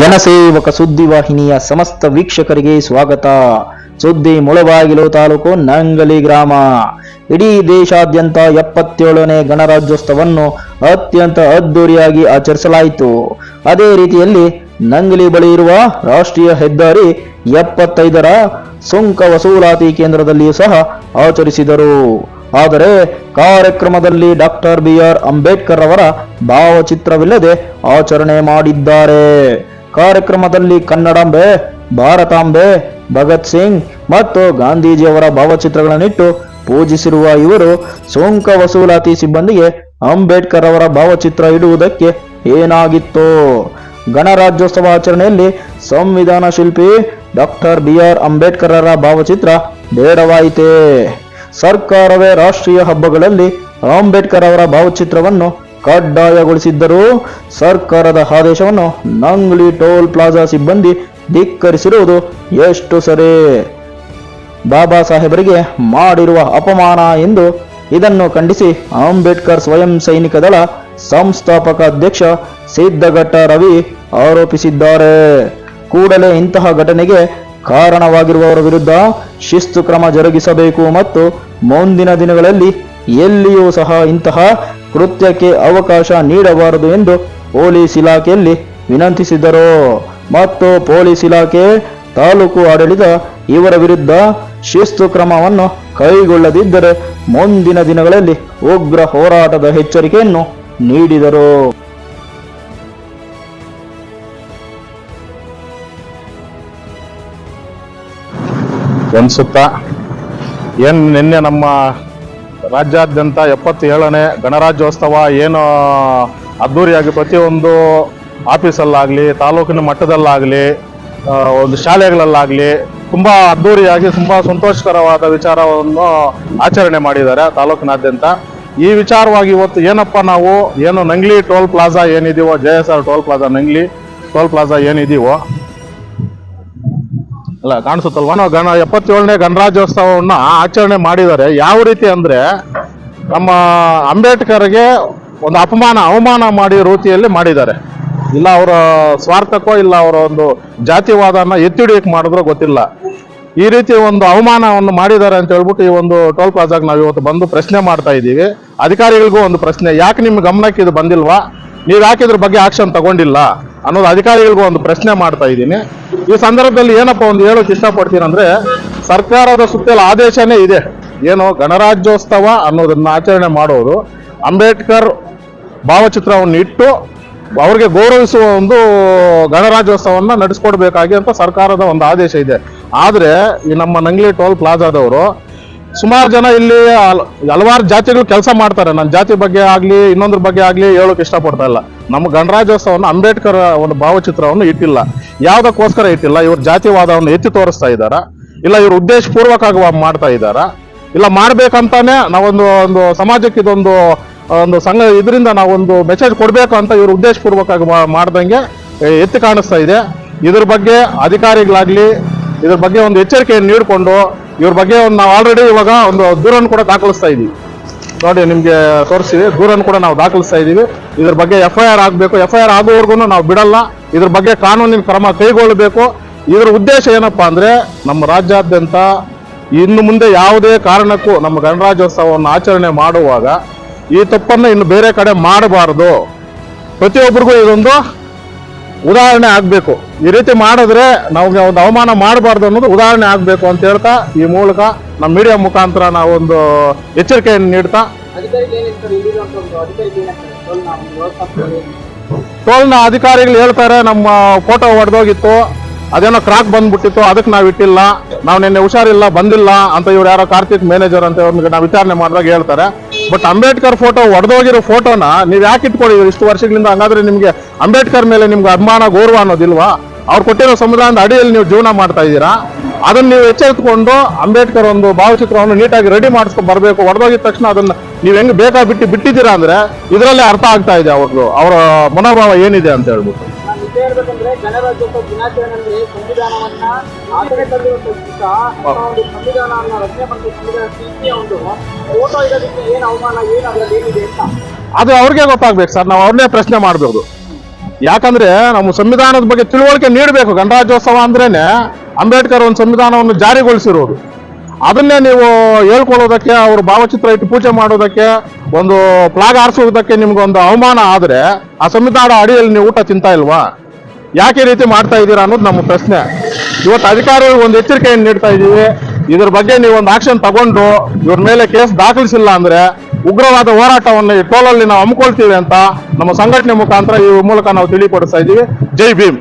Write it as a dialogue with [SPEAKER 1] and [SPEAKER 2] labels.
[SPEAKER 1] ಜನಸೇವಕ ಸುದ್ದಿವಾಹಿನಿಯ ಸಮಸ್ತ ವೀಕ್ಷಕರಿಗೆ ಸ್ವಾಗತ. ಸುದ್ದಿ ಮುಳಬಾಗಿಲು ತಾಲೂಕು ನಂಗಲಿ ಗ್ರಾಮ. ಇಡೀ ದೇಶಾದ್ಯಂತ ಎಪ್ಪತ್ತೇಳನೇ ಗಣರಾಜ್ಯೋತ್ಸವವನ್ನು ಅತ್ಯಂತ ಅದ್ದೂರಿಯಾಗಿ ಆಚರಿಸಲಾಯಿತು. ಅದೇ ರೀತಿಯಲ್ಲಿ ನಂಗಲಿ ಬಳಿ ಇರುವ ರಾಷ್ಟ್ರೀಯ ಹೆದ್ದಾರಿ ಎಪ್ಪತ್ತೈದರ ಸುಂಕ ವಸೂಲಾತಿ ಕೇಂದ್ರದಲ್ಲಿಯೂ ಸಹ ಆಚರಿಸಿದರು. ಆದರೆ ಕಾರ್ಯಕ್ರಮದಲ್ಲಿ ಡಾಕ್ಟರ್ ಬಿ ಆರ್ ಅಂಬೇಡ್ಕರ್ ಅವರ ಭಾವಚಿತ್ರವಿಲ್ಲದೆ ಆಚರಣೆ ಮಾಡಿದ್ದಾರೆ. ಕಾರ್ಯಕ್ರಮದಲ್ಲಿ ಕನ್ನಡಾಂಬೆ, ಭಾರತಾಂಬೆ, ಭಗತ್ ಸಿಂಗ್ ಮತ್ತು ಗಾಂಧೀಜಿಯವರ ಭಾವಚಿತ್ರಗಳನ್ನಿಟ್ಟು ಪೂಜಿಸಿರುವ ಇವರು ಸೋಂಕ ವಸೂಲಾತಿ ಸಿಬ್ಬಂದಿಗೆ ಅಂಬೇಡ್ಕರ್ ಅವರ ಭಾವಚಿತ್ರ ಇಡುವುದಕ್ಕೆ ಏನಾಗಿತ್ತು. ಗಣರಾಜ್ಯೋತ್ಸವ ಆಚರಣೆಯಲ್ಲಿ ಸಂವಿಧಾನ ಶಿಲ್ಪಿ ಡಾಕ್ಟರ್ ಬಿ ಆರ್ ಅಂಬೇಡ್ಕರರ ಭಾವಚಿತ್ರ ಬೇಡವಾಯಿತೇ. ಸರ್ಕಾರವೇ ರಾಷ್ಟ್ರೀಯ ಹಬ್ಬಗಳಲ್ಲಿ ಅಂಬೇಡ್ಕರ್ ಅವರ ಭಾವಚಿತ್ರವನ್ನು ಕಡ್ಡಾಯಗೊಳಿಸಿದ್ದರೂ ಸರ್ಕಾರದ ಆದೇಶವನ್ನು ನಂಗ್ಲಿ ಟೋಲ್ ಪ್ಲಾಜಾ ಸಿಬ್ಬಂದಿ ಧಿಕ್ಕರಿಸಿರುವುದು ಎಷ್ಟು ಸರಿ? ಬಾಬಾ ಸಾಹೇಬರಿಗೆ ಮಾಡಿರುವ ಅಪಮಾನ ಎಂದು ಇದನ್ನು ಖಂಡಿಸಿ ಅಂಬೇಡ್ಕರ್ ಸ್ವಯಂ ಸೈನಿಕ ದಳ ಸಂಸ್ಥಾಪಕ ಅಧ್ಯಕ್ಷ ಸಿದ್ದಘಟ್ಟ ರವಿ ಆರೋಪಿಸಿದ್ದಾರೆ. ಕೂಡಲೇ ಇಂತಹ ಘಟನೆಗೆ ಕಾರಣವಾಗಿರುವವರ ವಿರುದ್ಧ ಶಿಸ್ತು ಕ್ರಮ ಜರುಗಿಸಬೇಕು ಮತ್ತು ಮುಂದಿನ ದಿನಗಳಲ್ಲಿ ಎಲ್ಲಿಯೂ ಸಹ ಇಂತಹ ಕೃತ್ಯಕ್ಕೆ ಅವಕಾಶ ನೀಡಬಾರದು ಎಂದು ಪೊಲೀಸ್ ಇಲಾಖೆಯಲ್ಲಿ ವಿನಂತಿಸಿದರು. ಮತ್ತು ಪೊಲೀಸ್ ಇಲಾಖೆ ತಾಲೂಕು ಆಡಳಿತ ಇವರ ವಿರುದ್ಧ ಶಿಸ್ತು ಕ್ರಮವನ್ನು ಕೈಗೊಳ್ಳದಿದ್ದರೆ ಮುಂದಿನ ದಿನಗಳಲ್ಲಿ ಉಗ್ರ ಹೋರಾಟದ ಎಚ್ಚರಿಕೆಯನ್ನು ನೀಡಿದರು.
[SPEAKER 2] ಅನಿಸುತ್ತಾ ಏನು ನಿನ್ನೆ ನಮ್ಮ ರಾಜ್ಯಾದ್ಯಂತ ಎಪ್ಪತ್ತೇಳನೇ ಗಣರಾಜ್ಯೋತ್ಸವ ಏನು ಅದ್ದೂರಿಯಾಗಿ ಪ್ರತಿಯೊಂದು ಆಫೀಸಲ್ಲಾಗಲಿ, ತಾಲೂಕಿನ ಮಟ್ಟದಲ್ಲಾಗಲಿ ಒಂದು ಶಾಲೆಗಳಲ್ಲಾಗಲಿ ತುಂಬ ಅದ್ದೂರಿಯಾಗಿ ತುಂಬ ಸಂತೋಷಕರವಾದ ವಿಚಾರವನ್ನು ಆಚರಣೆ ಮಾಡಿದ್ದಾರೆ ತಾಲೂಕಿನಾದ್ಯಂತ. ಈ ವಿಚಾರವಾಗಿ ಇವತ್ತು ಏನಪ್ಪ ನಾವು, ಏನು Nangli toll plaza ಏನಿದೀವೋ J S R toll plaza, Nangli toll plaza ಏನಿದೀವೋ ಅಲ್ಲ, ಕಾಣಿಸುತ್ತಲ್ವಾ? ನಾವು ಗಣ, ಎಪ್ಪತ್ತೇಳನೇ ಗಣರಾಜ್ಯೋತ್ಸವವನ್ನ ಆಚರಣೆ ಮಾಡಿದ್ದಾರೆ. ಯಾವ ರೀತಿ ಅಂದ್ರೆ ನಮ್ಮ ಅಂಬೇಡ್ಕರ್ಗೆ ಒಂದು ಅಪಮಾನ, ಅವಮಾನ ಮಾಡಿ ರೀತಿಯಲ್ಲಿ ಮಾಡಿದ್ದಾರೆ. ಇಲ್ಲ ಅವರ ಸ್ವಾರ್ಥಕ್ಕೋ ಇಲ್ಲ ಅವರ ಒಂದು ಜಾತಿವಾದನ ಎತ್ತಿಡಿಯಕ್ಕೆ ಮಾಡಿದ್ರೋ ಗೊತ್ತಿಲ್ಲ. ಈ ರೀತಿ ಒಂದು ಅವಮಾನವನ್ನು ಮಾಡಿದ್ದಾರೆ ಅಂತ ಹೇಳ್ಬಿಟ್ಟು ಈ ಒಂದು ಟೋಲ್ ಪ್ಲಾಜಾಗೆ ನಾವು ಇವತ್ತು ಬಂದು ಪ್ರಶ್ನೆ ಮಾಡ್ತಾ ಇದ್ದೀವಿ. ಅಧಿಕಾರಿಗಳಿಗೂ ಒಂದು ಪ್ರಶ್ನೆ, ಯಾಕೆ ನಿಮ್ಮ ಗಮನಕ್ಕೆ ಇದು ಬಂದಿಲ್ವಾ? ನೀವು ಯಾಕೆ ಇದ್ರ ಬಗ್ಗೆ ಆಕ್ಷನ್ ತಗೊಂಡಿಲ್ಲ? ಅನ್ನೋದು ಅಧಿಕಾರಿಗಳಿಗೂ ಒಂದು ಪ್ರಶ್ನೆ ಮಾಡ್ತಾ ಇದ್ದೀನಿ. ಈ ಸಂದರ್ಭದಲ್ಲಿ ಏನಪ್ಪ ಒಂದು ಹೇಳೋಕೆ ಇಷ್ಟಪಡ್ತೀನಿ ಅಂದ್ರೆ ಸರ್ಕಾರದ ಸುತ್ತಲ ಆದೇಶನೇ ಇದೆ. ಏನು ಗಣರಾಜ್ಯೋತ್ಸವ ಅನ್ನೋದನ್ನ ಆಚರಣೆ ಮಾಡೋದು ಅಂಬೇಡ್ಕರ್ ಭಾವಚಿತ್ರವನ್ನು ಇಟ್ಟು ಅವ್ರಿಗೆ ಗೌರವಿಸುವ ಒಂದು ಗಣರಾಜ್ಯೋತ್ಸವವನ್ನು ನಡೆಸ್ಕೊಡ್ಬೇಕಾಗಿ ಅಂತ ಸರ್ಕಾರದ ಒಂದು ಆದೇಶ ಇದೆ. ಆದರೆ ಈ ನಮ್ಮ ನಂಗ್ಲಿ ಟೋಲ್ ಪ್ಲಾಜಾದವರು ಸುಮಾರು ಜನ ಇಲ್ಲಿ ಹಲ್- ಹಲವಾರು ಜಾತಿಗಳು ಕೆಲಸ ಮಾಡ್ತಾರೆ. ನನ್ನ ಜಾತಿ ಬಗ್ಗೆ ಆಗಲಿ, ಇನ್ನೊಂದ್ರ ಬಗ್ಗೆ ಆಗಲಿ ಹೇಳೋಕೆ ಇಷ್ಟಪಡ್ತಾ ಇಲ್ಲ. ನಮ್ಮ ಗಣರಾಜ್ಯೋತ್ಸವವನ್ನು ಅಂಬೇಡ್ಕರ್ ಒಂದು ಭಾವಚಿತ್ರವನ್ನು ಇಟ್ಟಿಲ್ಲ. ಯಾವುದಕ್ಕೋಸ್ಕರ ಇಟ್ಟಿಲ್ಲ? ಇವರು ಜಾತಿವಾದವನ್ನು ಎತ್ತಿ ತೋರಿಸ್ತಾ ಇದ್ದಾರಾ? ಇಲ್ಲ ಇವ್ರು ಉದ್ದೇಶಪೂರ್ವಕವಾಗಿ ಮಾಡ್ತಾ ಇದ್ದಾರಾ? ಇಲ್ಲ ಮಾಡ್ಬೇಕಂತಾನೆ ನಾವೊಂದು, ಒಂದು ಸಮಾಜಕ್ಕೆ ಇದೊಂದು, ಒಂದು ಸಂಘ, ಇದರಿಂದ ನಾವೊಂದು ಮೆಸೇಜ್ ಕೊಡಬೇಕು ಅಂತ ಇವರು ಉದ್ದೇಶಪೂರ್ವಕವಾಗಿ ಮಾಡ್ದಂಗೆ ಎತ್ತಿ ಕಾಣಿಸ್ತಾ ಇದೆ. ಇದ್ರ ಬಗ್ಗೆ ಅಧಿಕಾರಿಗಳಾಗ್ಲಿ ಇದ್ರ ಬಗ್ಗೆ ಒಂದು ಎಚ್ಚರಿಕೆಯನ್ನು ನೀಡಿಕೊಂಡು, ಇವ್ರ ಬಗ್ಗೆ ಒಂದು ನಾವು ಆಲ್ರೆಡಿ ಇವಾಗ ಒಂದು ದೂರನ್ನು ಕೂಡ ದಾಖಲಿಸ್ತಾ ಇದ್ದೀವಿ ನೋಡಿ, ನಿಮ್ಗೆ ತೋರಿಸ್ತೀವಿ ದೂರನ್ನು ಕೂಡ ನಾವು ದಾಖಲಿಸ್ತಾ ಇದ್ದೀವಿ ಇದ್ರ ಬಗ್ಗೆ ಎಫ್ ಐ ಆರ್ ಆಗಬೇಕು. ಎಫ್ ಐ ಆರ್ ಆಗುವವರೆಗೂ ನಾವು ಬಿಡಲ್ಲ. ಇದ್ರ ಬಗ್ಗೆ ಕಾನೂನಿನ ಕ್ರಮ ಕೈಗೊಳ್ಳಬೇಕು. ಇದ್ರ ಉದ್ದೇಶ ಏನಪ್ಪಾ ಅಂದ್ರೆ, ನಮ್ಮ ರಾಜ್ಯಾದ್ಯಂತ ಇನ್ನು ಮುಂದೆ ಯಾವುದೇ ಕಾರಣಕ್ಕೂ ನಮ್ಮ ಗಣರಾಜ್ಯೋತ್ಸವವನ್ನು ಆಚರಣೆ ಮಾಡುವಾಗ ಈ ತಪ್ಪನ್ನು ಇನ್ನು ಬೇರೆ ಕಡೆ ಮಾಡಬಾರದು. ಪ್ರತಿಯೊಬ್ಬರಿಗೂ ಇದೊಂದು ಉದಾಹರಣೆ ಆಗಬೇಕು. ಈ ರೀತಿ ಮಾಡಿದ್ರೆ ನಮಗೆ ಒಂದು ಅವಮಾನ ಮಾಡಬಾರ್ದು ಅನ್ನೋದು ಉದಾಹರಣೆ ಆಗಬೇಕು ಅಂತ ಹೇಳ್ತಾ, ಈ ಮೂಲಕ ನಮ್ಮ ಮೀಡಿಯಾ ಮುಖಾಂತರ ನಾವೊಂದು ಎಚ್ಚರಿಕೆಯನ್ನು ನೀಡ್ತಾ? ಟೋಲ್ನ ಅಧಿಕಾರಿಗಳು ಹೇಳ್ತಾರೆ, ನಮ್ಮ ಫೋಟೋ ಹೊಡೆದೋಗಿತ್ತು ಅದೇನೋ ಕ್ರಾಕ್ ಬಂದ್ಬಿಟ್ಟಿತ್ತು, ಅದಕ್ಕೆ ನಾವು ಇಟ್ಟಿಲ್ಲ. ನಾವು ನಿನ್ನೆ ಹುಷಾರಿಲ್ಲ, ಬಂದಿಲ್ಲ ಅಂತ ಇವ್ರು ಯಾರೋ ಕಾರ್ತಿಕ್ ಮ್ಯಾನೇಜರ್ ಅಂತ ಅವ್ರಿಗೆ ನಾವು ವಿಚಾರಣೆ ಮಾಡಿದಾಗ ಹೇಳ್ತಾರೆ. ಬಟ್ ಅಂಬೇಡ್ಕರ್ ಫೋಟೋ ಒಡೆದೋಗಿರೋ ಫೋಟೋನ ನೀವು ಯಾಕೆ ಇಟ್ಕೊಂಡಿದ್ದೀರಿ ಇಷ್ಟು ವರ್ಷಗಳಿಂದ ಹಂಗಾದ್ರೆ ನಿಮಗೆ ಅಂಬೇಡ್ಕರ್ ಮೇಲೆ ನಿಮ್ಗೆ ಅಭಿಮಾನ, ಗೌರವ ಅನ್ನೋದಿಲ್ವಾ? ಅವ್ರು ಕೊಟ್ಟಿರೋ ಸಂವಿಧಾನದ ಅಡಿಯಲ್ಲಿ ನೀವು ಜೀವನ ಮಾಡ್ತಾ ಇದ್ದೀರಾ? ಅದನ್ನ ನೀವು ಎಚ್ಚೆತ್ಕೊಂಡು ಅಂಬೇಡ್ಕರ್ ಒಂದು ಭಾವಚಿತ್ರವನ್ನು ನೀಟಾಗಿ ರೆಡಿ ಮಾಡಿಸ್ಕೊಂಡು ಬರಬೇಕು. ಹೊಡೆದೋಗಿದ ತಕ್ಷಣ ಅದನ್ನ ನೀವು ಹೆಂಗ್ ಬೇಕಾ ಬಿಟ್ಟು ಬಿಟ್ಟಿದ್ದೀರಾ ಅಂದ್ರೆ ಇದರಲ್ಲೇ ಅರ್ಥ ಆಗ್ತಾ ಇದೆ ಅವ್ರದ್ದು ಅವರ ಮನೋಭಾವ ಏನಿದೆ ಅಂತ ಹೇಳ್ಬಿಟ್ಟು.
[SPEAKER 3] ಹೇಳ್ಬೇಕಂದ್ರೆ ಗಣರಾಜ್ಯೋತ್ಸವ ದಿನಾಚರಣೆ ಅಂದ್ರೆ ಸಂವಿಧಾನವನ್ನ ಆಚರಣೆ ತಂದಿರುವಂತ ಒಂದು ಸಂವಿಧಾನವನ್ನ ರಚನೆ ಮಾಡಿದ ಸಂವಿಧಾನ ಶಿಲ್ಪಿಯ ಒಂದು ಫೋಟೋ ಇರೋದಕ್ಕೆ ಏನ್ ಅವಮಾನ, ಏನ್ ಅದ್ರಲ್ಲಿ ಏನಿದೆ ಅಂತ.
[SPEAKER 2] ಅದು ಅವ್ರಿಗೆ ಗೊತ್ತಾಗ್ಬೇಕು ಸರ್, ನಾವು ಅವ್ರನ್ನೇ ಪ್ರಶ್ನೆ ಮಾಡಬಹುದು ಯಾಕಂದ್ರೆ ನಮ್ಮ ಸಂವಿಧಾನದ ಬಗ್ಗೆ ತಿಳುವಳಿಕೆ ನೀಡಬೇಕು. ಗಣರಾಜ್ಯೋತ್ಸವ ಅಂದ್ರೇನೆ ಅಂಬೇಡ್ಕರ್ ಒಂದು ಸಂವಿಧಾನವನ್ನು ಜಾರಿಗೊಳಿಸಿರೋದು. ಅದನ್ನೇ ನೀವು ಹೇಳ್ಕೊಳ್ಳೋದಕ್ಕೆ, ಅವರು ಭಾವಚಿತ್ರ ಇಟ್ಟು ಪೂಜೆ ಮಾಡೋದಕ್ಕೆ, ಒಂದು ಫ್ಲಾಗ್ ಆರಿಸೋದಕ್ಕೆ ನಿಮ್ಗೊಂದು ಅವಮಾನ ಆದರೆ ಆ ಸಂವಿಧಾನ ಅಡಿಯಲ್ಲಿ ನೀವು ಊಟ ತಿಂತಾ ಇಲ್ವಾ? ಯಾಕೆ ರೀತಿ ಮಾಡ್ತಾ ಇದ್ದೀರಾ ಅನ್ನೋದು ನಮ್ಮ ಪ್ರಶ್ನೆ. ಇವತ್ತು ಅಧಿಕಾರಿಗಳು ಒಂದು ಎಚ್ಚರಿಕೆಯನ್ನು ನೀಡ್ತಾ ಇದ್ದೀವಿ. ಇದ್ರ ಬಗ್ಗೆ ನೀವು ಒಂದು ಆಕ್ಷನ್ ತಗೊಂಡು ಇವ್ರ ಮೇಲೆ ಕೇಸ್ ದಾಖಲಿಸಿಲ್ಲ ಅಂದ್ರೆ ಉಗ್ರವಾದ ಹೋರಾಟವನ್ನು ಈ ಟೋಲಲ್ಲಿ ನಾವು ಹಮ್ಮಿಕೊಳ್ತೀವಿ ಅಂತ ನಮ್ಮ ಸಂಘಟನೆ ಮುಖಾಂತರ ಈ ಮೂಲಕ ನಾವು ತಿಳಿಪಡಿಸ್ತಾ ಇದ್ದೀವಿ. ಜೈ ಭೀಮ್.